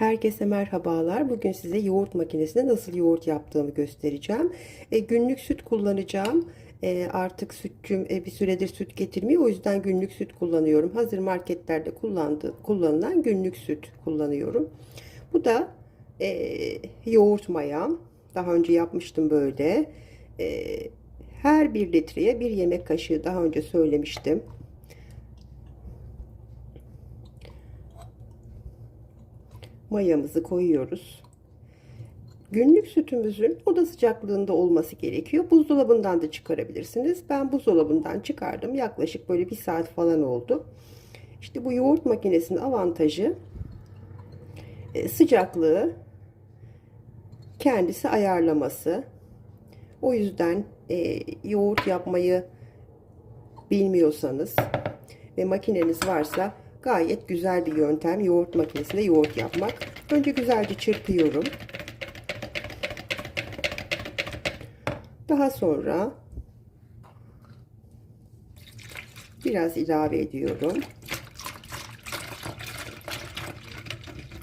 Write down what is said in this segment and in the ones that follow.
Herkese merhabalar. Bugün size yoğurt makinesinde nasıl yoğurt yaptığımı göstereceğim. E, günlük süt kullanacağım. E, artık sütçüm e, bir süredir süt getirmiyor. O yüzden günlük süt kullanıyorum. Hazır marketlerde kullandı, kullanılan günlük süt kullanıyorum. Bu da e, yoğurt mayam. Daha önce yapmıştım böyle. E, her bir litreye bir yemek kaşığı daha önce söylemiştim. Mayamızı koyuyoruz. Günlük sütümüzün oda sıcaklığında olması gerekiyor. Buzdolabından da çıkarabilirsiniz. Ben buzdolabından çıkardım. Yaklaşık böyle bir saat falan oldu. İşte bu yoğurt makinesinin avantajı e, sıcaklığı kendisi ayarlaması. O yüzden e, yoğurt yapmayı bilmiyorsanız ve makineniz varsa Gayet güzel bir yöntem yoğurt makinesinde yoğurt yapmak. Önce güzelce çırpıyorum. Daha sonra biraz ilave ediyorum.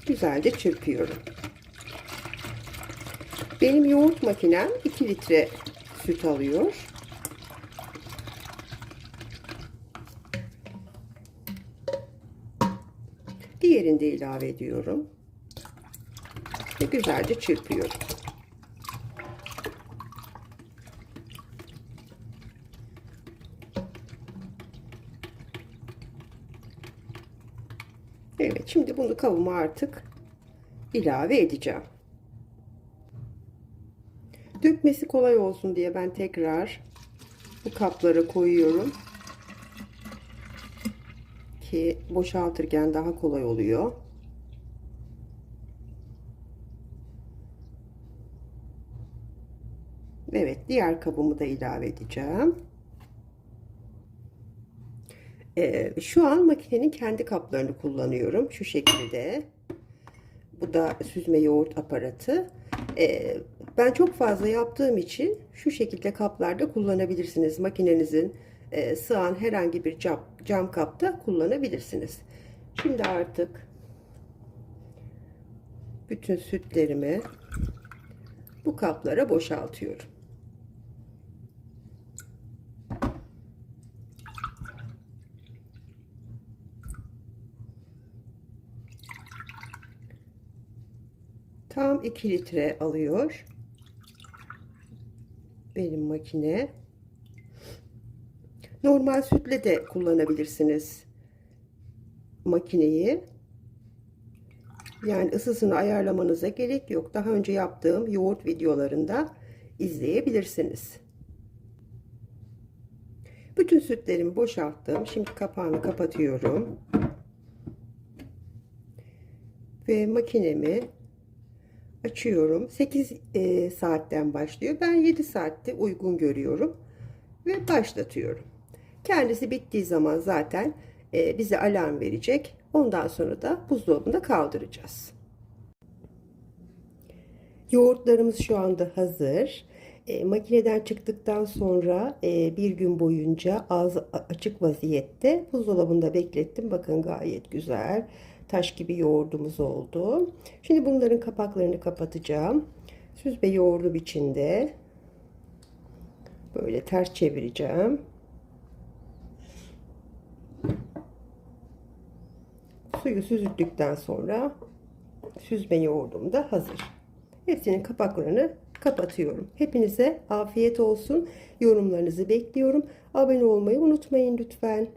Güzelce çırpıyorum. Benim yoğurt makinem 2 litre süt alıyor. Diğerini de ilave ediyorum. Ve güzelce çırpıyorum. Evet şimdi bunu kavuma artık ilave edeceğim. Dökmesi kolay olsun diye ben tekrar bu kaplara koyuyorum ki boşaltırken daha kolay oluyor. Evet diğer kabımı da ilave edeceğim. Ee, şu an makinenin kendi kaplarını kullanıyorum. Şu şekilde. Bu da süzme yoğurt aparatı. Ee, ben çok fazla yaptığım için şu şekilde kaplarda kullanabilirsiniz. Makinenizin e, sığan herhangi bir cam, cam kapta kullanabilirsiniz. Şimdi artık bütün sütlerimi bu kaplara boşaltıyorum. Tam 2 litre alıyor. Benim makine. Normal sütle de kullanabilirsiniz makineyi. Yani ısısını ayarlamanıza gerek yok. Daha önce yaptığım yoğurt videolarında izleyebilirsiniz. Bütün sütlerimi boşalttım. Şimdi kapağını kapatıyorum. Ve makinemi açıyorum. 8 e, saatten başlıyor. Ben 7 saatte uygun görüyorum. Ve başlatıyorum. Kendisi bittiği zaman zaten e, bize alarm verecek. Ondan sonra da buzdolabında kaldıracağız. Yoğurtlarımız şu anda hazır. E, makineden çıktıktan sonra e, bir gün boyunca ağzı açık vaziyette buzdolabında beklettim. Bakın gayet güzel. Taş gibi yoğurdumuz oldu. Şimdi bunların kapaklarını kapatacağım. Süzme yoğurdu içinde. Böyle ters çevireceğim. Suyu süzüldükten sonra süzme yoğurdum da hazır. Hepsinin kapaklarını kapatıyorum. Hepinize afiyet olsun. Yorumlarınızı bekliyorum. Abone olmayı unutmayın lütfen.